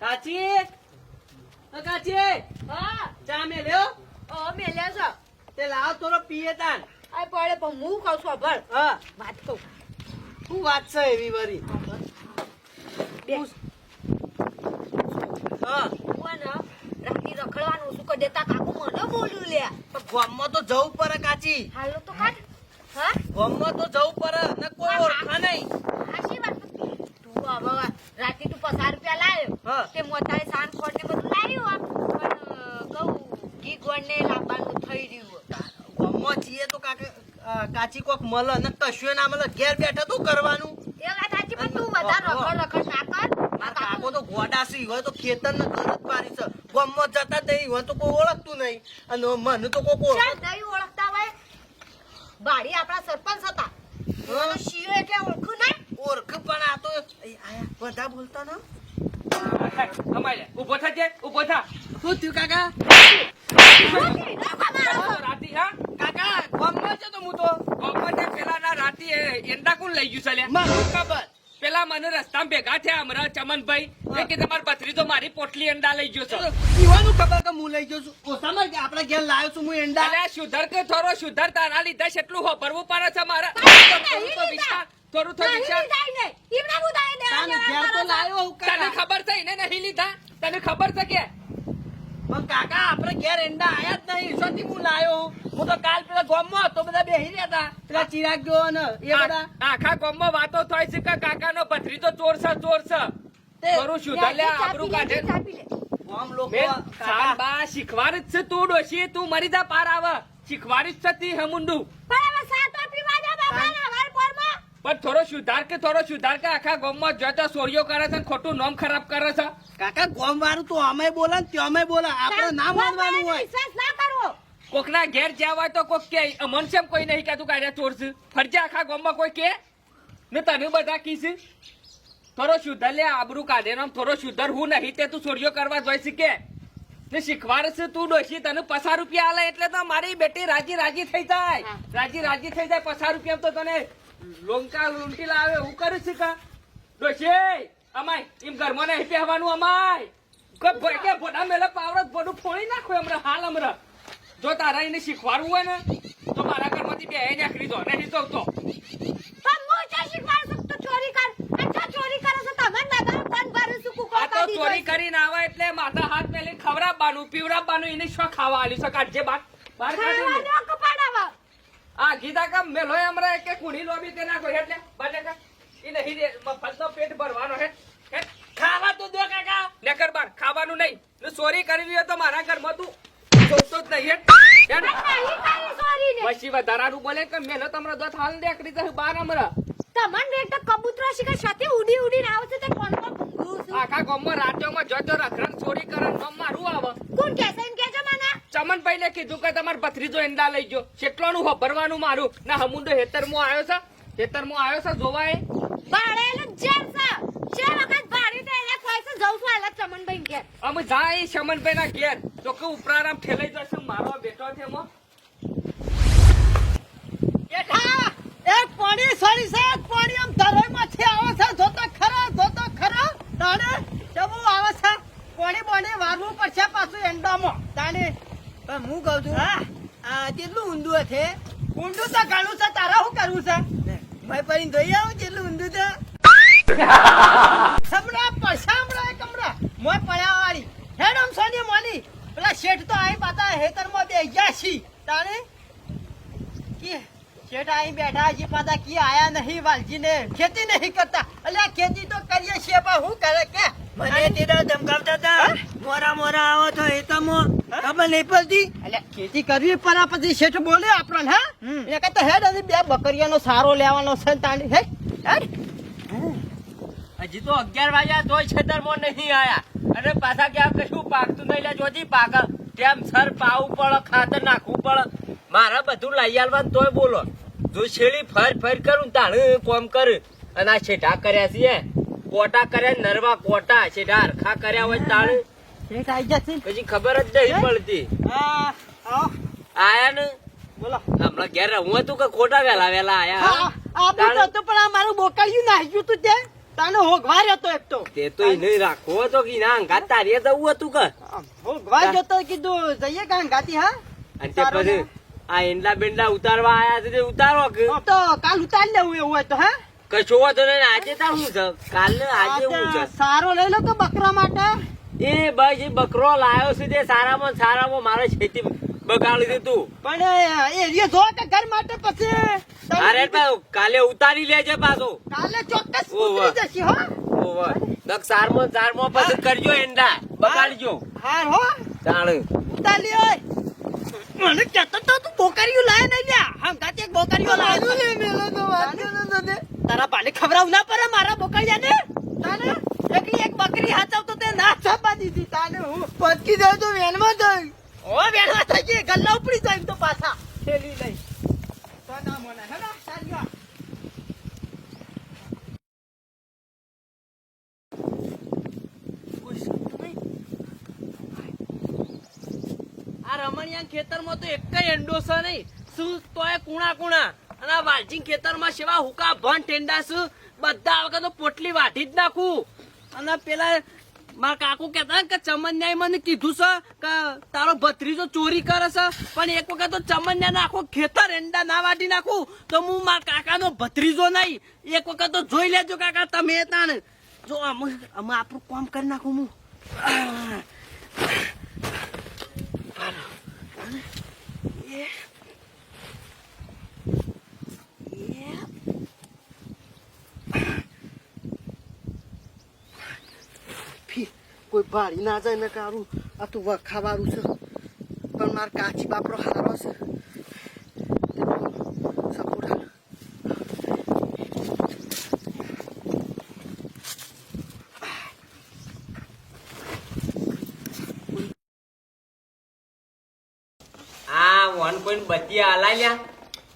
કાચી અ કાચી હા. ચા મેલ્યો? ઓ મેલ્યા છો. તે લાવ થોડો પીએ તાન આ પડે પણ હું કહું છું ભળ હા. વાત કહું. શું વાત છે એવી વરી? હા રાતી રખડવાનું શું કરી દેતા કાકુ મને બોલ્યું લે. તો ગામમાં તો જવું પડે કાચી. હાલો તો કાઢ. હા? ગામમાં તો જવું પડે ને કોઈ ઓળખા નહીં. હવે રાતે તું પચાસ રૂપિયા લાવ્યો. તે મોટા સાંજ ખોટ ને બધું લાવ્યું પણ કહું ઘી ગોળ ને લાવવાનું થઈ રહ્યું ગામમાં છીએ તો કાકે કાચી કોક મળે ને કશું ના મળે ઘેર બેઠા તું કરવાનું. એ વાત સાચી પણ તું વધારે રખડ રખડ ના કર. મારા કાકો તો ગોડાસી હોય તો ખેતર ને ઘર જ પાડી છે. ગામમાં જતા નહીં હોય તો કોઈ ઓળખતું નહીં. અને મને તો કોઈ ઓળખ નહીં ઓળખતા હોય બાળી આપણા સરપંચ હતા. શિયો એટલે ઓળખું ના ઓળખ પણ આ તો આયા બધા બોલતા ના? અમારે. ઊભો થજે ઊભો થા. શું થયું કાકા? રાતી હા? કાકા ગામમાં છે તો હું તો. બપોરે પેલા ના રાતી એંડા કોણ લઈ ગયું છે? ખબર. પેલા મને રસ્તામાં ભેગા થયા હમણાં ચમનભાઈ એ કે તમારી પથરી તો મારી પોટલી અંડા લઈ ગયો છે. પીવાનું ખબર કે હું લઈ ગયો છું. ઓસામાં કે આપણે ઘેર લાવ્યો છું હું અંડા અલ્યા સુધર કે થોડો સુધર તારા લીધે કેટલું હોભરવું પડે છે મારા? થોડું થોડું વિચાર તાન હું ખબર થઈ ને નહીં લીધા? તને ખબર છે કે? પણ કાકા આપણે ઘેર એંડા આયા જ નહીં. સોથી હું લાવ્યો હું? હું તો કાલ ગામમાં હતો બધા બેહી રહ્યા પેલા ચિરાગ જો ને એ બધા. આખા ગામમાં વાતો થાય છે કે કાકાનો પથરી તો ચોર છે ચોર છે તે થોડું સુધર આબરૂ કાઢે. ગામ લોકો કાકા શીખવાડ જ છે તું ડોશી. તું મરી જા પાર આવ. શીખવાડી જ છે તી હમુંડુ. પણ થોડો સુધાર કે થોડો સુધાર કે આખા ગામમાં જતો સોરિયો કરે છે ખોટું નામ ખરાબ કરે છે. કાકા ગામ વાળું તો અમે બોલે ને અમે બોલે. આપણે ના માનવાનું હોય. કોકના ઘેર જવા તો કોક કે અમન છે કોઈ નહીં કહેતું કાઢ્યા ચોર છે ફરજે આખા ગામમાં કોઈ કે? ને તને બધા કીસ થોડો સુધર લે આબરૂ કાઢે ને થોડો સુધર હું નહીં તે તું સોરીઓ કરવા જોઈ કે? ને શીખવાડ છે તું ડોશી તને પચાસ રૂપિયા આલે એટલે તો મારી બેટી રાજી રાજી થઈ જાય. રાજી રાજી થઈ જાય પચાસ રૂપિયા તો તને લોંકા લૂંટી લાવે હું કરું છું કા? ડોશી અમાય એમ ઘરમાં નહીં પહેવાનું અમાય. કે ભોડા મેલે પાવડો ભોડું ફોડી નાખો હમણાં હાલ હમણાં. જો તારા એને શીખવાડવું હોય ને તો મારા ઘરમાંથી બે નાખી દો નહીં તો. ચોરી કરીને આવે એટલે માથા હાથ મેલી ખવડાવવાનું પીવડાવવાનું એને શું ખાવા આલ્યું છે? કાઢજે બાર. બાર આ ગીતા કામ મેલો હમણાં કે કુણી લોબી તે નાખો એટલે બાટે કા. એ નહીં રે મફતનો પેટ ભરવાનો હે? ખાવા તો દો કાકા. નકર બાર. ખાવાનું નહીં. ને ચોરી કરવી હોય તો મારા ઘરમાં તું જોતો જ નહીં? પછી વધારાનું બોલે કે મેલો તમારો દોત હાલ દેખડી તો બાર હમણાં. કબૂતરા શિકાર સાથે ઉડી ઉડીને આવે છે તે કોણ કોણ ભૂંગળું છું? આખા ગામમાં રાત્યોમાં જતો રખરણ ચોરી કરન ગામ મારું આવે. કોણ કહેશે કે છે મને? ચમનભાઈ ને કીધું કે તમારે ભત્રીજો એંડા લઈ ગયો. કેટલાનું ભરવાનું મારું. ના હમુંડો હેતરમાં આવ્યો છે. હેતરમાં આવ્યો છે જોવા એ ભાડેલું જેમ છે. જે વખત કોઈ છે જઉં છું હાલત ચમનભાઈ ઘેર. અમે જાય શમનભાઈ ના ઘેર. તો કે ઉપરારામ ઠેલાઈ જશે મારો બેટો છે એમાં. બેઠા એક પાણી સારી છે એક પાણી આમ ધરોઈમાં છે આવે છે જોતો ખરો જોતો ખરો? તાણે જબુ આવે છે. પાણી પાણી વારવું પડશે પાછું એંડામાં. તાણે. હું કહું છું હા. આ કેટલું ઊંધું છે ઊંધું તો ઘણું છે તારા શું કરવું છે? મેં ધોઈ આવું કેટલું ઊંધું છે. સમડા હમણાં એક મોય પડ્યા વાળી હેડ આમ સોની મોની પેલા શેઠ તો અહીં હેતરમાં બે ગયા છી. તાણે? કે શેઠ અહીં બેઠા હજી પાછા કી આયા નહીં વાલજી ખેતી નહીં કરતા. અલ્યા ખેતી તો કરીએ છીએ પણ હું કરે કે? મને તેરા ધમકાવતા હતા. મોરા મોરા આવો તો એ તમો ખબર નહીં પડતી? અલ્યા ખેતી કરવી પરા પછી શેઠ બોલે આપણને હા? એ કહેતા હેડ હજી બે બકરીયાનો સારો લેવાનો છે તાણી. હે હેડ. હજી તો અગિયાર વાગ્યા તોય છેતરમાં નહીં આયા. અને પાછા ક્યાં કશું પાકતું નહીં લે જોજી પાક. તેમ સર પાવું પડે ખાતર નાખવું પડે? મારે બધું લઈ આવવાનું તોય બોલો. જો છેડી ફર ફર કરું તાણે કોમ કર. અને આ છેટા કર્યા છે કોટા કર્યા નરવા કોટા. છેટા હરખા કર્યા હોય તાણે. પછી ખબર જ નહીં પડતી. આયા ને? બોલો. હમણાં ઘેર હું હતું કે ખોટા વેલા વેલા આયા? હા આ બી તો પણ આ મારું બોકાળ્યું નાખ્યું તું તે. તાનો હોગવાર રહ્યો એક તો. તે તો એને રાખવો હતો કે ના અંગાત તારે જવું હતું કે? આમ હોગવા રહ્યો કીધું જઈએ કાં ગાતી હા? અને તે પછી આ એંડા બેંડા ઉતારવા આયા છે ઉતારો કે? તો કાલ ઉતારી લેવું એવું હોય તો હા? કશો વાંધો નહીં આજે તાર શું છે કાલે આજે શું છે સારો લઈ લો કે બકરા માટે? એ ભાઈ જે બકરો લાયો છે તે સારામાં સારામાં મારે ખેતી બગાડી દીધું. પણ એ એ જો કે ઘર માટે પછી અરે કાલે ઉતારી લેજે પાછો. કાલે ચોક્કસ ઉતરી જશે હો. ઓવર દક સારમાં ને પછી કરજો એંડા. બગાડજો. હાર હો. તાણ ઉતારી ઓય મને કહેતો તો તું બોકરીઓ લાય નહીં લ્યા. હમ ગાતે એક બોકરીઓ લાયો? લે મેલો તો વાત તારા? પાલે ખવરાવ ના પડે મારા બોકાળિયા ને તાને? એકલી એક બકરી હાચવતો તે ના છાપા દીધી. તાને હું પટકી દઉં તો વેનમાં જઈ ઓ વેનમાં થઈ ગઈ ગલ્લા ઉપડી જાય તો પાછા. ખેલી લઈ તો ના મને હે ને ચાલ્યો આ રમણિયા ખેતરમાં તો એક એંડો છે નહીં. શું? તોય કુણા કુણા. અને આ વાલચીન ખેતરમાં સેવા હુકા ભન ટેંડા છે બધા વખત તો પોટલી વાઢી જ નાખું. અને પેલા મારા કાકુ કહેતા કે ચમન્યાએ મને કીધું છે કે તારો ભત્રીજો ચોરી કરે છે. પણ એક વખત તો ચમન્યા આખો ખેતર એંડા ના વાટી નાખું. તો હું મારા કાકાનો ભત્રીજો નહીં. એક વખત તો જોઈ લેજો કાકા, તમે તાણ. જો અમે અમે આપણું કામ કરી નાખું હું. down. Yeah. Yeah. कोई बाढ़ी ना जाए ना कारू अतु वह खबारू से पर मार काची बाप रो हलारो કોઈ બત્તી આલાલ્યા.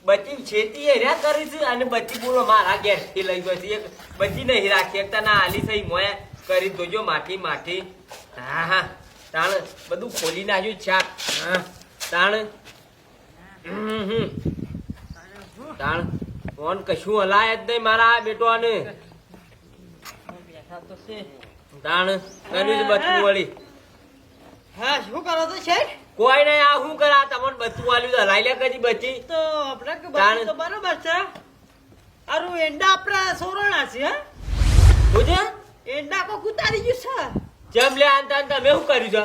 બત્તી છેતી હેર્યા કરી છે અને બત્તી બોલો મારા ઘેરથી લઈ ગયો છે. બત્તી નહીં રાખી. એકતા ના આલી સહી મોયા કરી દોજો માઠી માઠી. હા હા. તાણ બધું ખોલી નાખ્યું છાપ હા. તાણ. તાણ, ફોન કશું હલાય જ નહીં મારા બેટો આને તાણ કર્યું છે બચવું વળી. હા, શું કરો તો છે કોઈ નહીં આ શું કરા? તમને બચવું આલ્યું હલાઈ લે કદી બચી તો આપણે કે. બધું તો બરોબર છે. અરુ એંડા આપણા સોરણા છે હે? બુજે? એંડા કો ઉતારી ગયું છે. જેમ લે આનતા તમે મેં શું કર્યું છે?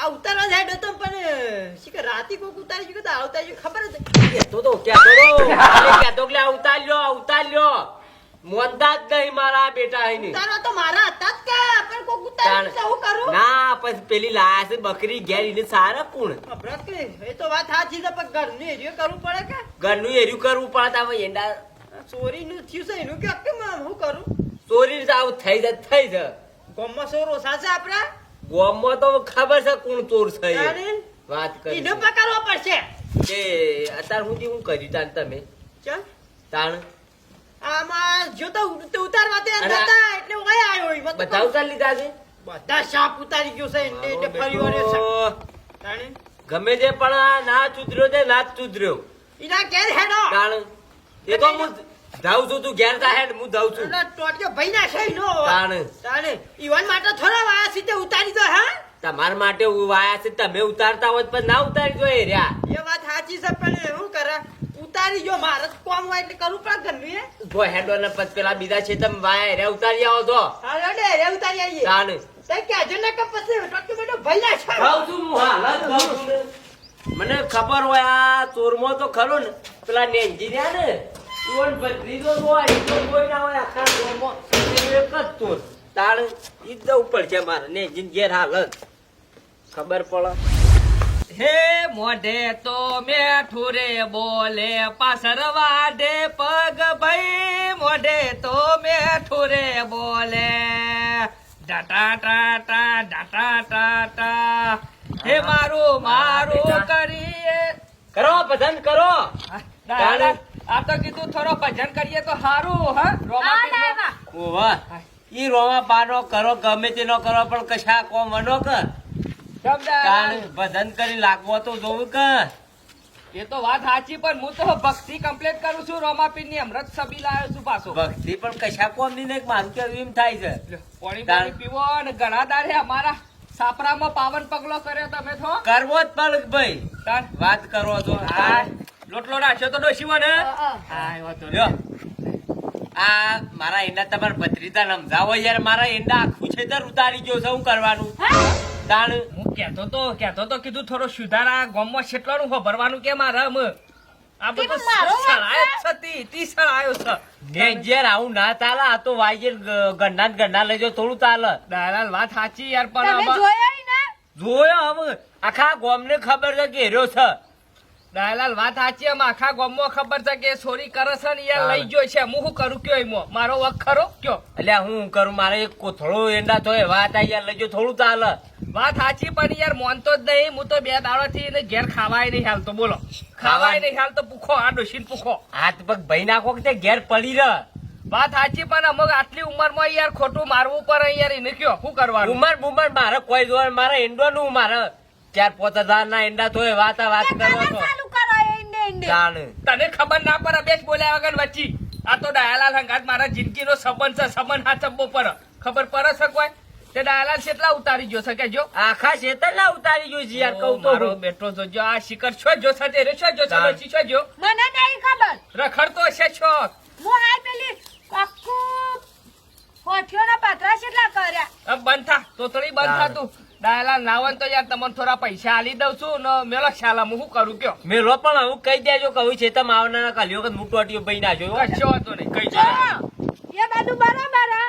આ ઉતારવા જાય તો પણ શી કે રાતી કોક ઉતારી ગયું કે આવતા ખબર જ. કહેતો તો કહેતો તો. ખાલી કે આ ઉતાર લ્યો આ ઉતાર લ્યો. મોંધા જ નહીં મારા બેટા અહીં ઉતારવા તો મારા હતા જ કે પણ કોક ઉતારી તો કરું? ના પછી પેલી લાયા છે બકરી ઘેર એને સારા પૂણ અભરત કે એ તો વાત સાચી છે પણ ઘરનું એરિયો કરવું પડે કે? ઘરનું એર્યું કરવું પડતા હવે એંડા ચોરીનું થયું છે એનું કે કે હું કરું? ચોરી આવું થઈ જાય થઈ જાય. ગામમાં ચોરો સાચા આપડા ગોમમાં તો ખબર છે કોણ ચોર છે. વાત કરી એનો પકડવો પડશે. કે અત્યાર હું હું કર્યું તાન તમે. ચાલ. તાણ? આમાં જો તો ઉતારવા તે અરે હતા એટલે ઓય આવ્યો ઈ. બધા ઉતાર લીધા છે? બધા સાપ ઉતારી ગયો છે એટલે એટલે ફરી વળ્યો છે ગમે તે પણ ના ચુતર્યો તે ના ઈના હેડો. તાણ? એ તો હું જાઉં છું તું ઘેર તા હેડ હું જાઉં છું. એટલે ટોટિયો ભઈ ના છે નો તાણ? તાણે ઈવન માટે થોડા વાયા સીતે ઉતારી દો હા? તમારા માટે વાયા છે તમે ઉતારતા હોત પણ ના ઉતારી દો એ રહ્યા. એ વાત સાચી છે પણ શું કરે? ઉતારી જો મારે કોમ હોય એટલે કરવું પડે ઘરનું જો હેડો ને પછી પેલા બીજા છે તમે વાય રે ઉતારી આવો તો હા રે ઉતારી આવીએ. તાણ તે કેજો ને કે પછી ટોટિયો બેટો ભઈ છે. જાઉં છું હું હાલ જ છું મને ખબર હોય આ ચોરમો તો ખરો ને પેલા નેંજી રહ્યા ને ઈવન ભત્રીજો તો હોય તો કોઈ ના હોય આખા ચોરમો એક જ ચોર. તાણ ઈ જ જવું પડશે મારે નેંજીને ઘેર હાલ. ખબર પડે. હે મોઢે તો મેઠું રે બોલે પાછળ વાઢે પગ ભાઈ મોઢે તો મેઠું રે બોલે. ડાટા ટાટા ડાટા ટાટા. હે મારું મારું કરીએ. કરો ભજન કરો. આ તો કીધું થોડો ભજન કરીએ તો સારું હા. રોમા ઈ રોમા પાનો કરો ગમે તેનો કરો પણ કશા કોમ મનો કર. ભજન કરી લાગવો તો જોવું કે. એ તો વાત સાચી પણ હું તો ભક્તિ કમ્પ્લીટ કરું છું. રોમાપીરની અમૃત સબી લાવ્યો છું પાછો. ભક્તિ પણ કશા કોમની નહીં મારું કેવું એમ થાય છે. લ્યો, પાણી પાણી પીવો અને ઘણા દાડે અમારા સાપરામાં પાવન પગલો કર્યો તમે તો કરવો જ પણ ભાઈ. વાત કરો તો હા. લોટલો નાખ્યો તો ડોશીમાં ને આ મારા ઈંડા તમારા ભત્રીતા સમજાવો યાર. મારા ઈંડા આખું છે તર ઉતારી ગયો છે. હું કરવાનું? હા? તાણ હું કહેતો તો કહેતો તો કીધું થોડો સુધારા ગામમાં છેટલાનું ભરવાનું કેમ આ રમ? આ બધું સળાયો છે? તી, તી સળાયો છે. આવું ના ચાલે આ તો વાઈ ગંડા ગંડા લઈ જાઓ થોડું ચાલે. દાલાલ વાત સાચી યાર પણ જોયા હવે આખા ગામને ખબર છે કે હેર્યો છે. દાલાલ વાત સાચી આમ આખા ગામમાં ખબર છે કે ચોરી કરે છે ને યાર લઈ ગયો છે. હું શું કરું કયો એમ? મારો વખ ખરો? કયો? એટલે હું કરું મારે એક કોથળો એંડા તો વાત આ યાર લઈ જાઓ થોડું ચાલે. વાત સાચી પણ યાર મોનતો જ નહીં. હું તો બે દાડાથી એને ઘેર ખાવાય નહીં હાલતો. બોલો. ખાવાય નહીં હાલતો પૂખો આ ડોશીને પૂખો. હાથ પગ ભાઈ નાખો કે ઘેર પડી રહ. વાત સાચી પણ અમુક આટલી ઉંમરમાં યાર ખોટું મારવું પડે યાર. એને કયો શું કરવાનું? ઉમર બુમર મારે કોઈ જોવા મારે એંડો નું મારે. ચાર પોત હજાર ના એંડા તો વાત વાત કરો છો. તને ખબર ના પડે બેસ બોલ્યા વગર વચ્ચી. આ તો ડાયાલાલ હંગાત મારા જિંદગીનો સંબંધ છે સંબંધ હા ચંબો પર ખબર પડે છે કોઈ? તે ડાયાલાલ કેટલા ઉતારી ગયો છે કે જો આખા ના ઉતારી ગયો છે યાર કહું તો મારો હું. બેટો જોજો આ શિખર છો જો છે રે છો જો. છો છો જો મને નહીં ખબર રખડતો છે છો હું આ પેલી આખું હોઠિયોના પાત્રા કેટલા કર્યા બંધ થા તોતળી બંધ થા. તું ડાયાલાલ નાવન તો યાર તમને થોડા પૈસા આલી દઉં છું ને મેલો શાલા હું શું કરું કયો મેલો પણ હું કહી દેજો કહું છે તમે આવના કલ્યો કે મોટો અટીયો ભાઈ નાખ્યો હો. કશો હતો નહીં કહી જો, જાય એ બધું બરાબર હા.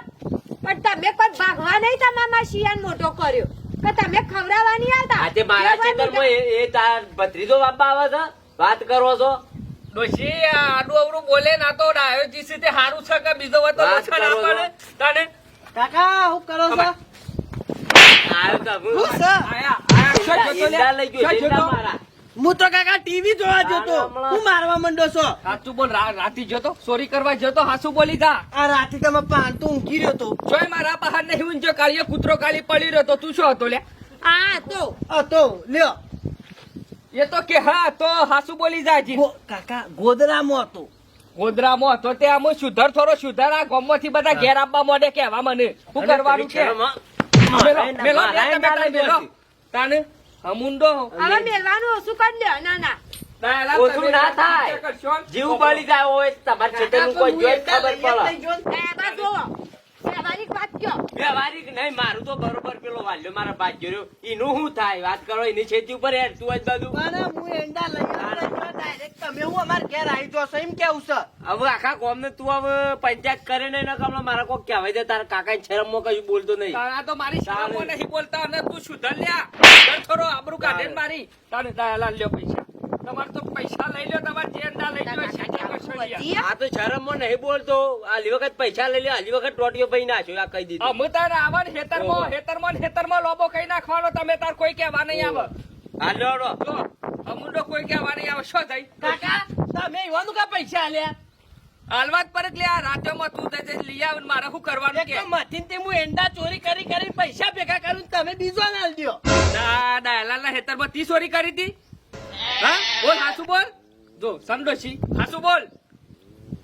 પણ તમે કોઈ ભાગવા નહીં તમારા શિયાન મોટો કર્યો. કે તમે ખવડાવવાની આવતા? આજે મારા ખેતરમાં એ- તાર ભત્રીજો બાપા આવે છે? વાત કરો છો? ડોશી આડું અવડું બોલે ના તો ડાયો જીસી તે હારું છે કે બીજો વતો વાત ઓછા ના પડે તને કાકા હું કરો છો? આયો કે હું- આયા આયા શું જોતો લઈ ગયો, મારા. હું તો કાકા ટીવી જોવા જતો. હું મારવા માંડો છો? સાચું બોલ રાતી જતો ચોરી કરવા જતો હાસુ બોલી દા આ રાતી તમે પાન તો ઊંઘી રહ્યો તો. જોય મારા બહાર નહીં ઊંઝો કાળીયો કૂતરો કાળી પડી રહ્યો તો. તું શું હતો લે આ તો. હતો લ્યો. એ તો કે હા તો હાસુ બોલી જા જી કાકા ગોદરામાં હતો. ગોધરામાં હતો તે આમ સુધર થોડો સુધર આ ગામમાંથી બધા ઘેર આવવા મોડે કેવા મને. શું કરવાનું છે? મેલો મેલો તમે તાને. હમુંડો હવે મેલવાનું ઓછું કરી દે ના ના. ઓછું ના થાય. જીવ બળી જાય હોય તમારા કોઈ જોઈ ખબર પડે. વ્યવહારિક વાત કયો? વ્યવહારિક નહીં મારું તો બરોબર પેલો વાલ્યો મારા બાદ રહ્યો એનું શું થાય? વાત કરો એની ખેતી ઉપર હેડ તું જ બધું પણ હું એંડા લઈ ડાયરેક્ટ તમે હું અમાર ઘેર આવી જો એમ કેવું છે? હવે આખા કોમ ને તું હવે પંચાયત કરે નહીં ને કમલા મારા કોઈ કહેવાય છે તારા કાકા શરમમાં કશું બોલતો નહીં. તારા તો મારી શરમ નહીં બોલતા અને તું સુધર લ્યા. થોડો આબરૂ કાઢે મારી. તારે દાયલા લ્યો પૈસા. તમારે તો પૈસા લઈ લ્યો તમારે જે ના લઈ લ્યો છે તે કરશો લ્યા. વધી આ તો શરમમાં નહીં બોલતો. આલી વખત પૈસા લઈ લે આલી વખત ટોટીઓ ભાઈ નાખ્યો આ કહી દીધું. અમે તારે આવા ને હેતરમાં ઓહો. હેતરમાં ને હેતરમાં લોબો કઈ નાખવાનો તમે તાર કોઈ કહેવા નહીં આવે. હા લો લો. જો અમુંડો કોઈ કહેવા નહીં આવે. શું થઈ? કાકા તમે એવાનું કા પૈસા આલ્યા? હાલવા જ પર એટલે આ રાત્યોમાં તું તે લઈ આવ મારે શું કરવાનું કે? મથીન તે હું એંડા ચોરી કરી કરી પૈસા ભેગા કરું તમે બીજો ના આલ ના હેતર ના હેતરમાં તી ચોરી કરી હતી હા? બોલ હાસુ બોલ. જો સંડોશી. હાસુ બોલ.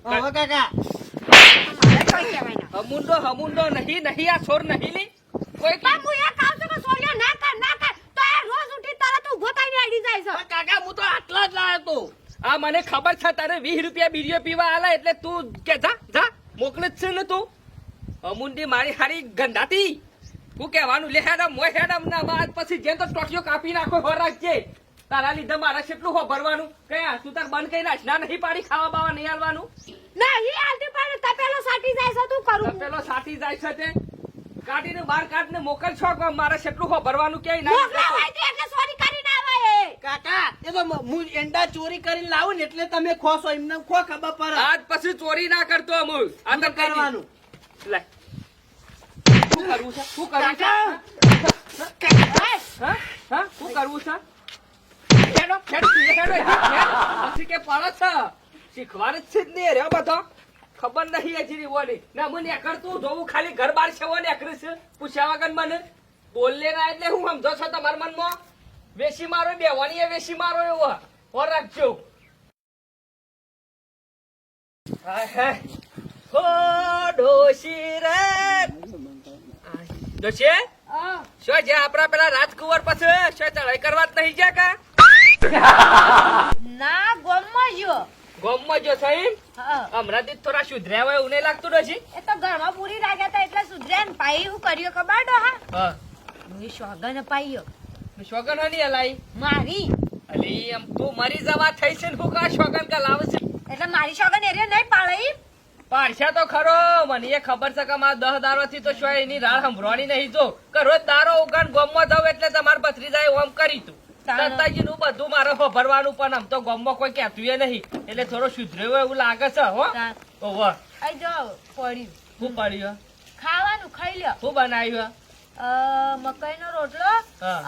હવે કાકા. હમુંડો હમુંડો નહીં નહીં આ છોર નહીં લી. કોઈ બાપુ એ કામ તો કે ના કર ના કર. તો એ રોજ ઉઠી તરત ઊભો થઈને અડી જાય છે. કાકા હું તો આટલા જ લાયો તો. આ મને ખબર છે તારે વીસ રૂપિયા બીડીઓ પીવા આલા એટલે તું કે જા જા મોકલે જ છે ને તું. અમુંડી મારી હારી ગંધાતી. તું કહેવાનું લે હેડમ મોય હેડમ ના બાદ પછી જેમ તો ટોટિયો કાપી નાખો હો રાખજે. તારા લીધે મારે કેટલું હો ભરવાનું કયા? તું તાર બંધ કઈ નાખ ના નહીં પાડી ખાવા બાવા નહીં આલવાનું નહીં હાલતી પણ તપેલો સાટી જાય છે તું કરું. પેલો સાટી જાય છે તે. કાઢીને બાર કાઢને મોકલ છો કે મારે કેટલું હો ભરવાનું કે તો. એટલે સોરી કરીને આવે. કાકા એ તો હું એંડા ચોરી કરીને લાવું ને એટલે તમે ખોશો એમને ખો ખબર પડે. આજ પછી ચોરી ના કરતો અમુ અંદર હું તો કરવાનું? લે. શું કરવું છે? શું કરવું છે? હા? હા? શું કરવું છે? હેડો હેડો હેડો કે પડો છે શીખવાનું જ છે જ નહીં રે બધો. ખબર નહીં હજી રીવોની ના મને એકડતું જોવું ખાલી ઘર બાર છે ને એકરી છે. પૂછ્યા વગર મને. બોલે ના એટલે હું સમજો છો તમારા મનમાં? વેસી મારો બે એ વેસી મારો એવો. ઓર રાખજો. આપણા પેલા રાજકુંવર પછી? ચડાઈ કરવા નહીં જ્યાં કા? ના ગોમમાં જો. ગોમમાં જો સહી હમણાંથી થોડા સુધર્યા હોય એવું નહીં લાગતું નથી એ તો ઘરમાં પૂરી રાખ્યા હતા એટલે સુધર્યા ને પાઈ હું કર્યું. ખબર ડોહા હા? હું. શોગન હની હલાઈ મારી. અલી એમ તું મરી જવા થઈ છે ને હું કા શોગન કા એટલે મારી શોગન એરિયો નહીં પાડે પાડશે તો ખરો મને એ ખબર છે કે મારા દહ દારો થી તો શું એની રાહ સંભળવાની નહીં. જો કે રોજ દારો ઉગાન ગોમમાં જાવ એટલે તમારે પથરી જાય ઓમ કરી તું. નું બધું મારે ભરવાનું પણ આમ તો ગોમમાં કોઈ કહેતું નહીં. એટલે થોડો સુધર્યો એવું લાગે છે હો. ઓવર આઈ જો પડ્યું. શું પડ્યું? ખાવાનું ખાઈ લ્યો. શું બનાવ્યું? મકાઈનો રોટલો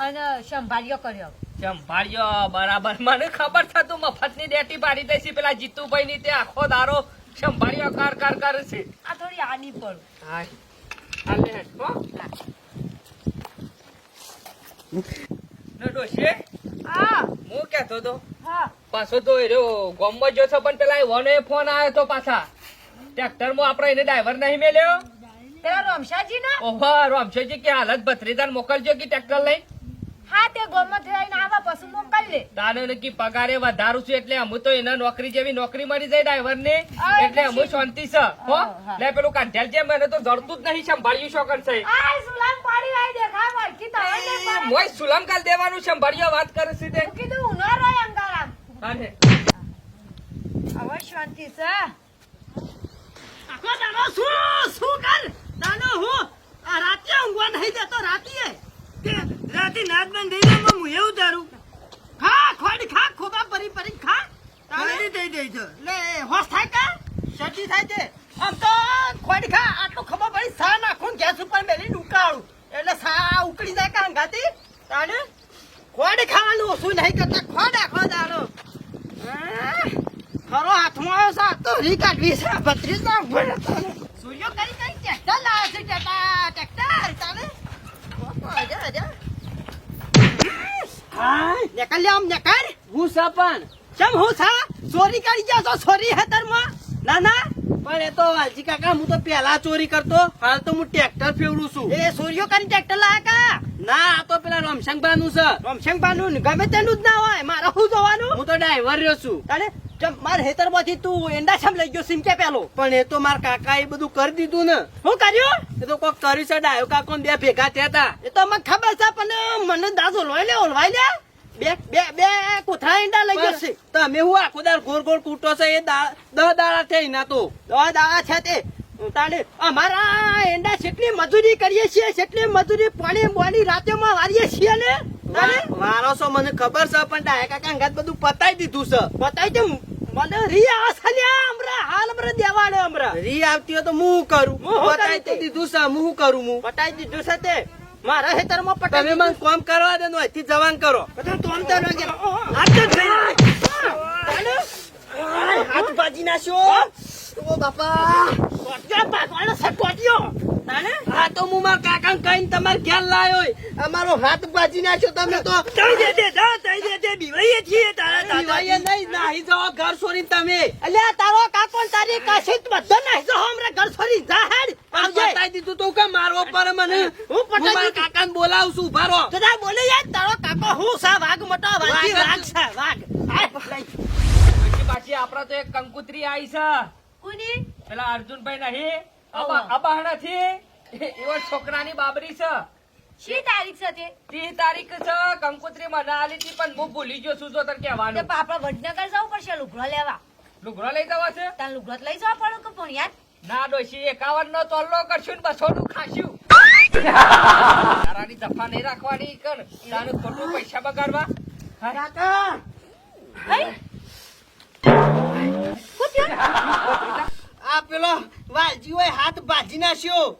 અને સંભાળ્યો કર્યો. સંભાળ્યો બરાબર. મને ખબર છે તું મફતની ડેટી પાડી દઈશી. પેલા જીતુભાઈ ની તે આખો દારો સંભાળ્યો કાર કાર કરે છે. આ થોડી આડી પડું હા હાલે હો. ડોશી હા. હું કેતો તો? હા. પાછો તો એ રહ્યો ગોમમાં જો છો પણ પેલા વને ફોન આવ્યો તો પાછા. ટ્રેક્ટરમાં આપણે એને ડ્રાઈવર નહીં મેલ્યો? પેલા રમશાજી ના ઓહો રામશોજી કે હાલત ભત્રીદાર મોકલજો કે ટ્રેક્ટર લઈ હા તે ગોમમાં થઈને આવા પછી મોકલી દે. તાને એને પગારે વધારું છું એટલે અમુ તો એને નોકરી જેવી નોકરી મળી જાય ડ્રાઈવર ને એટલે અમુ શાંતિ છે હો. હા, હા. લે પેલું કાંઠેલ છે મને તો જડતું જ નહીં સંભાળ્યું શોકન છે. સુલામ પાડી આઈ દેખા વળકી તો હવે નહીં પડે. મોય સુલમ કાલ દેવાનું સંભાળ્યો વાત કરે છે તે. કીધું ઉનો રોય અંગારામ. હાલે. હવે શાંતિ છે. આખો દાડો શું શું કર? દાડો હું આ રાતે ઊંઘવા નહીં દેતો રાતીએ. કે રાતે નાદ બંધ થઈ જાય હું એવું તારું ખા ખોડી ખા ખોબા પરી પરી ખા. શરદી થઈ ગઈ છે. લે હોશ થાય કા? શરદી થાય છે. આમ તો ખોડી ખા આટલું ખબર પડી સા નાખું ગેસ ઉપર મેલી ઉકાળું. એટલે સા ઉકળી જાય કા અંગાતી તાને? ખોડી ખાવાનું ઓછું નહીં કરતા. ખોડા ખોડા આહ, ખરો હાથમાં આવ્યો સા તો રી કાઢવી છે આ ભત્રીજા ભલે તાને. સૂર્યો કરી કરી ટ્રેક્ટર લાવે છે ટેટા ટ્રેક્ટર તાને ઓપો, આજા, આજા. હાય, નીકળ લે આમ નીકળ. હું સપન કેમ હું છા ચોરી કરી ગયા છો? ચોરી હેતરમાં ના ના. પણ એ તો વાલજી કાકા હું તો પેલા ચોરી કરતો હાલ તો હું ટ્રેક્ટર ફેવડું છું. એ સૂર્યો કરી ટ્રેક્ટર લાયા કા? ના આ તો પેલા રમશંકભાનું છે. રમશંગ બાનું ગમે તેનું જ ના હોય મારે શું જોવાનું? હું તો ડ્રાઈવર રહ્યો છું. તાને ચમ હેતરમાંથી તું એંડા છમ લઈ ગયો સિમ કે પેલો? પણ એ તો માર કાકા એ બધું કરી દીધું ને. શું કર્યું? એ તો કોક કર્યું છે ડાયો કાકો બે ભેગા થયા હતા એ તો મને ખબર છે પણ મને દાદો લોય લે ઓલવાઈ લે બે બે બે કોથળા ઈંડા લઈ ગયો છે. તમે હું આખો દાર ગોળ ગોળ કૂટો છે એ દહ દાડા થઈ એના તો. દહ દાવા છે તે. તાણે અમારા એંડા જેટલી મજૂરી કરીએ છીએ જેટલી મજૂરી પાણી બોની રાતેમાં વારીએ છીએ ને? તાણે સો છો મને ખબર છે પણ ડાયા કાકા અંગાત બધું પતાઈ દીધું છે. પતાઈ તે મને રી આવા હમરા હાલ હમરા દેવાડે હમરા. રી આવતી હોય તો હું કરું? પતાઈ તો દીધું છે હું શું કરું હું? પતાઈ દીધું છે તે. મારા હેતરમાં પટાવી મને કોમ કરવા દે નો અહીંથી જવાન કરો. તો તો રંગે. હાથ જ થઈ તાણે હાથ ભાજી નાખ્યો. ઓ બાપા. ટોટિયો ભાગવાનો છે ટોટિયો હા તો હું મારા કાકા કહીને તમારે ઘેર લાયો અમારો હાથ બાજી નાખ્યો તમે તો. તઈ દે દે જા તઈ દે દે બીવાઈએ છીએ તારા દિવાળીએ નહીં નાહી જાઓ ઘર છોડીને તમે. અલ્યા તારો કાકો ને તારી કાશી બધો નાઈ જો હમણાં ઘર છોડી જા હેડ. આમ દીધું તો કે મારવો પર મને. હું પતાઈ મારા કાકાને બોલાવું છું તો જા બોલે યાર તારો કાકો હું સા વાઘ મોટો વાઘી વાઘ જ વાઘ. પછી પાછી આપડા તો એક કંકુત્રી આવી છે. કુની? પેલા અર્જુનભાઈ નહીં ઓહો. અબાહણાથી એવા છોકરાની બાબરી છે. શી તારીખ છે તે? ત્રીસ તારીખ છે કંકુત્રી મને આલી હતી પણ હું ભૂલી ગયો છું તો તને કહેવાનું. આપડે વડનગર જવું પડશે લુગડો લેવા. લુગડો લઈ જવા છે? તાર લુગડો લઈ જવા પડે કે પણ યાર? ના ડોશી એકાવન નો તોલ્લો કરશું ને બસો નું ખાશું. તારાની જફા નહીં રાખવાની કર તારું ખોટું પૈસા બગાડવા. હા? કાકા પેલો વાલજી હોય હાથ બાજી નાખ્યો.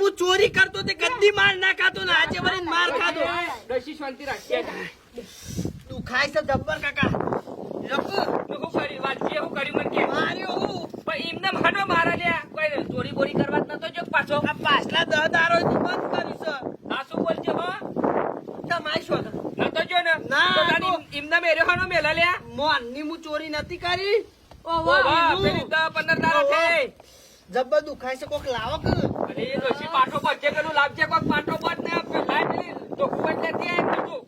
હું ચોરી કરતો તે કદી માર ના ખાતો ને આજે વળી માર ખાતો ડોશી શાંતિ રાખીએ તું ખાય છે જબ્બર કાકા. લોકો તું શું કર્યું વાંચીએ શું મને કે? માર્યો હું. પણ એમને માનો મારા લ્યા. કોઈ ચોરી બોરી કરવા જ નતો જો પાછો? આ પાછલા દહ દારો બંધ કર્યું છે. આ શું બોલજો હો? તમારી શું નતો જો ને? ના, એમને લ્યા? મોનની હું ચોરી નથી કરી. ઓ વાહ, પેલી દસ પંદર દાડા થઈ. જબ્બર દુખાય છે કોક લાવો કે? અરે ડોશી પાટો બચે પેલું લાવજે કોક પાટો બચ ને પેલા પેલી ડોક્યુમેન્ટ લેતી આય કીધું.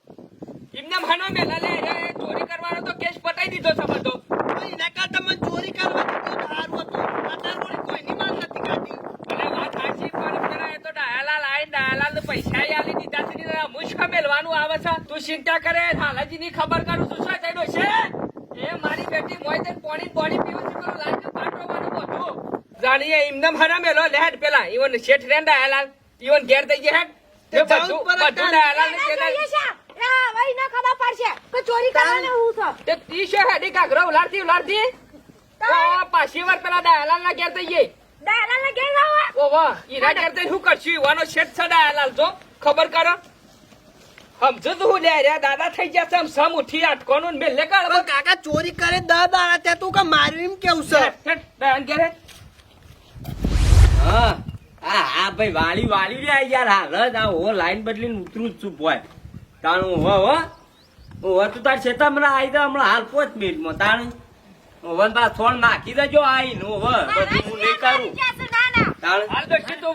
એમને માનો મેલા લે એ ચોરી કરવાનો તો કેસ પટાઈ દીધો છે બધો. એના મને ચોરી કરવાની તો હતું? નથી કાઢી અરે વાત સાચી પણ પેલા એ તો ડાયાલાલ આઈને ડાયાલાલને પૈસા આલી દીધા છે ને હું શું મેલવાનું આવે છે. તું ચિંતા કરે હાલાજીની ખબર કરું તું શું થયેલું છે એ મારી બેટી મોય તે પાણી પાણી પીવું છે પેલું લાગે પાટોવાનું બધું જાણીએ એમને મારા મેલો લે પેલા. ઈવન શેઠ રે ડાયાલાલ ઈવન ઘેર થઈ ગયા હેડ. તે એ જવું બધું જ પડે બધું તારે. ડાયાલાલ ને ચોરી કરવાને હું છો? તે તી શું હેડી? કાગરો ઉલાડતી ઉલાડતી? પાછી વાર પેલા ડાયાલાલ ના ઘેર થઈ ગઈ. દાલાને ઘેર જાઓ ઓ વાહ ઈરા ઘેર થઈને શું કરશું? ઈવાનો શેઠ છે ડાયાલાલ જો. ખબર કરો. સમજો તો હું લે રે દાદા થઈ ગયા છે સમ ઉઠી અટકોનું ને મેલે કાકા ચોરી કરે દાદા ત્યાં તું કે માર્યું એમ કેવું છે? હેઠ, ઘેરે હા. હા હા ભાઈ વાળી વાળી રે યાર. હાલ જ આ હો લાઈન બદલીને ઉતરું જ છું ભાઈ. તાણું હો હો હો. તું તાર છેતા મને આવી દે હમણાં હાલ પાંચ મિનિટમાં. તાણ. હોવન બા થોડ નાખી દેજો આઈ નો હો. બધું હું નહીં કરું. તાણ. હાલ તો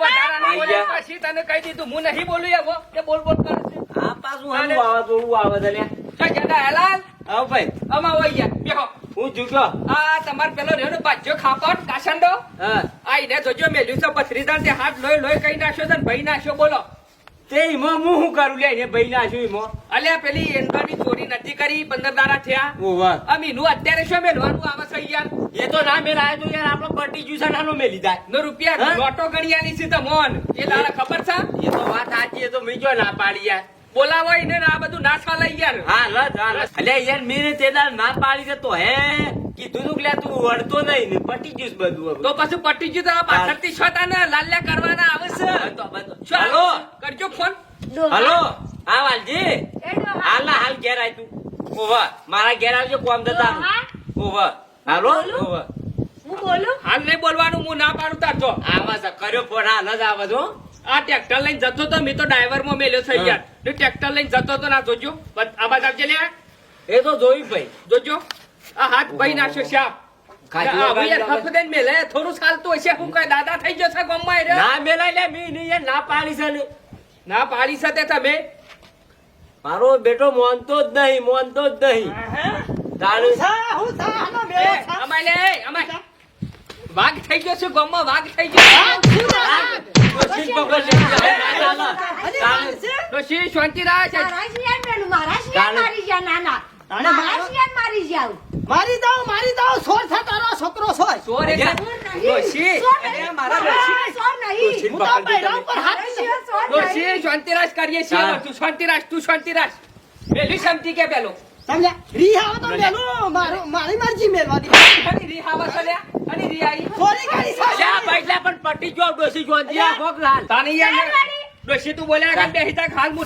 બોલે પછી તને કહી દીધું હું નહીં બોલું એવો તે બોલ બોલ કરે છે. આ પાછું હાલું. આવે તો હું આવે છે લ્યા ચાલ જા ડાયાલાલ ભાઈ. અમા વહી ગયા બેહો. હું ઝૂક્યો આ તમાર પેલો રહ્યો ને બાજ્યો કાસંડો આ એને જોજો મેલ્યું છે પથરીદાર તે હાથ લોહી લોહી કઈ નાખ્યો છે ને ભાઈ નાખ્યો બોલો. તે ઈમાં હું શું કરું? લે એને ભાઈ નાખ્યું ઈમો અલ્યા પેલી એન્ડરની ચોરી નથી કરી પંદર દાડા થયા. ઓવા અમીનું અત્યારે શું મેલવાનું? આવે છે યાર? એ તો ના મેળ આવે તો યાર આપણો પટી જ્યુસ નાનો મેલી જાય નો રૂપિયા? લોટો ગણિયાની છે તમોન. એ દાડા ખબર છે? એ તો વાત સાચી એ તો મીજો ના પાડી યાર. બોલાવો એને ને આ બધું નાસવા લઈ યાર હા લજ હા લજ અલે યાર મેરે તે ના પાડી દે તો હે? કીધું તું કે તું વળતો નહીં ને પટી જ્યુસ બધું તો પછી પટી ગયું તો આ પાછળથી છોતા ને લાલ્યા કરવાના આવે છે. હલો કરજો ફોન. હલો. હા વાલજી હાલ. ના હાલ ઘેર આય તું. ઓવા મારા ઘેર આવજો કોમ દતા ઓવ હાલો. ઓવ હું બોલું? હાલ નહીં બોલવાનું હું ના પાડું તાર તો. આવા છે કર્યો ફોન હાલ જ આવા છો આ ટ્રેક્ટર લઈને જતો તો મેં તો ડ્રાઈવરમાં મેલ્યો છે ગયા ટ્રેક્ટર લઈને જતો તો ના જોજો. આ બાજુ આવજે લે. એ તો જોયું ભાઈ. જોજો. આ હાથ ભાઈ નાખ્યો શાપ થોડું ચાલતું હશે હું કઈ દાદા થઈ જશે છે ગમમાં રે. ના મેલાય લે મી ના પાડી છે ને. ના પાડી સાથે તમે? મારો બેટો મોનતો જ નહીં મોનતો જ નહીં. વાઘ થઈ ગયો છે ગામમાં વાઘ થઈ ગયો છે? શાંતિ મારા દઉં મારી દઉં સોર તારો છોકરો સોર. સોર શાંતિરાજ કરીએ છીએ. તું શાંતિરાજ તું શાંતિરાજ પેલી શાંતિ કે પેલો? સમજ્યા? રીહાવ તો મેલું. મારું મારી મરજી મેલવા દી. અને રી ચલ્યા અને પણ પટી જો જો દિયા તાની યાર. તું બોલ્યા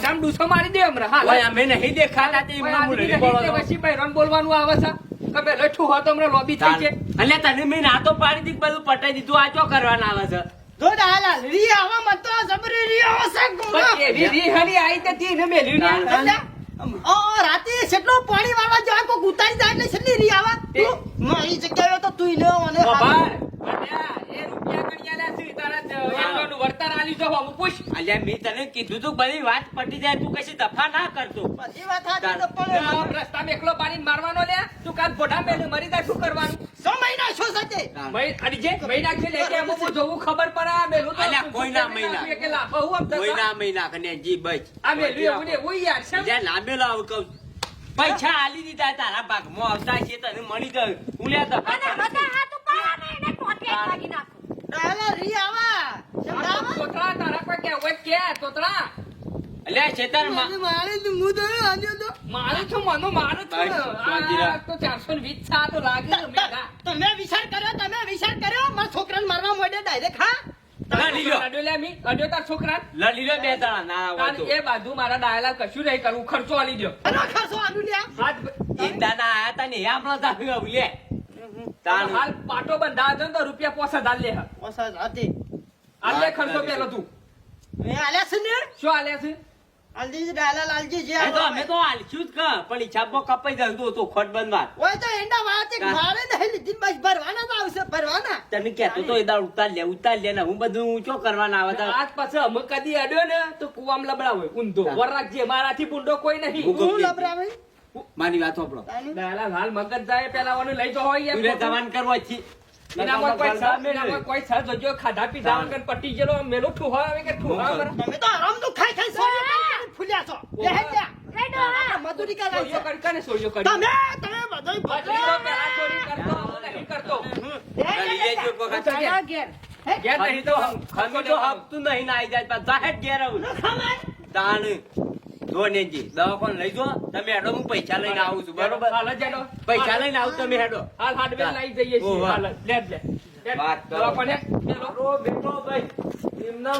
તા ડૂસો મારી દે હમણાં. હાલ ઓય અમે નહીં દેખાતા તે ઓય, એમના આદમી મુરલી નહીં પડો તે તો. પછી બૈરાને બોલવાનું આવે છે. કે બે લઠ્ઠું હોય તો હમણાં લોબી થઈ છે અલ્યા તને મેં ના તો પાડી દી બધું પટાઈ દીધું. આ ચો કરવાના આવે છે? જો ડાલા, રી આવા મત તો જબરી રી આવો છે પણ એવી રી હરી આઈ તે તી ને મેલ્યું ને તાન. સમજ્યા? ઓ, રાતે કેટલો પાણી વાળવા જાય કો ઉતારી જાય એટલે છેલ્લી રી આવા. તું મારી જગ્યાએ તો તું લ્યો અને બાબા, અલ્યા, એ રૂપિયા ગણ્યા છે તારા જ એમનું વળતર આલ્યું છે હું પૂછ. અલ્યા મેં તને કીધું તું બધી વાત પટી જાય તું કશી દફા ના કરતો. બધી વાત સાચી પણ રસ્તામાં એકલો પાડીને મારવાનો લે તું કાલ ફોટા મેલ્યું મરી જાય શું કરવાનું? સો મહિના છો સાથે મહી ખાલી જે મહી નાખી લે જોવું ખબર પડે મેલું તો. અલ્યા, કોઈ ના મહી કે લાફો હું આમ થતો. મહિના મહિના કને જી બચ આ મેલ્યું એવું ને એવું યાર છે જ્યાં લાંબે લાવ કહું પૈસા આલી દીધા તારા ભાગમાં આવતા છે તને મળી ગયું. હું લે દફા અને બધા હાથ ઉપાડવાના એને ટોટલે ભાગી નાખો. ડાલા, રી આવા. આ તારા કોઈ કહેવત કે તોતરા અલ્યા ચેતન મારે તો મું તો આલ્યો તો. મારું મનો આ તો ચારસો ને તો લાગે તમે વિચાર કર્યો તમે વિચાર કર્યો મારા છોકરાને મારવા માંડ્યો ડાયરેક્ટ હા તારા લડી લ્યો. અડ્યો લે મી, અડ્યો તારા છોકરા લડી લે બે દાડા ના હોય તાર તો એ બાજુ મારા ડાયલા કશું નહીં કરવું ખર્ચો આલી દો ખર્ચો આલુ લ્યા હાથ ઈંદાના આયા તા ને હમણાં તારું આવું લે તારું હાલ પાટો બંધા દો ને તો રૂપિયા પોસા લે હા. આલે ખર્ચો પેલો તું. મેં આલ્યા છે ને? શું આલ્યા છે? હાલજી ડાલા લાલજી જે તો અમે તો હાલશું જ ક પણ હિસાબમાં કપાઈ જાય તો તો ખોટ બનવા ઓય તો એંડા વાત એક? મારે નહીં લીધી બસ ભરવાના આવશે ભરવાના. તને કહેતો તો એ દાળ ઉતાર લે ઉતાર લે ને હું બધું ઊંચો કરવાના આવે તો આજ પાછો અમે કદી અડ્યો ને તો કુવામ લબડા હોય ઊંધો વર રાખજે મારાથી બુંડો કોઈ નહીં. હું હું મારી વાત સાંભળો. ડાલા હાલ મગજ જાય પેલા ઓને લઈ તો હોય તું જવાન કરવા છી. એનામાં કોઈ સર એનામાં કોઈ સર જોજો ખાધા પીધા વગર પટી ગયેલો મેલો ઠુહા આવે કે ઠુહા. તમે તો આરામ તો ખાઈ ખાઈ સોય ફૂલ્યા છો. બે હે ત્યાં. હેડો હા. મજૂરી કરવા સોળિયો છે. કરી કરી તમે તમે બધોય પટલી તો પેલા ચોરી કરતો નહીં કરતો. કરી લેજો વખત. ઘેર. ઘેર નહીં તો હમ- ખમી તો હપતું નહીં ના આઈ જાય જાહેર ઘેર આવું. તાણ જો નેજી દવાખાને લઈ જો તમે હેડો હું પૈસા લઈને આવું છું બરોબર હાલ જ હેડો. પૈસા લઈને આવું તમે હેડો હાલ હાર્ડવેર લઈ જઈએ છીએ. હાલ લે લે. વાત કરો. મારો બેટો ભાઈ એમના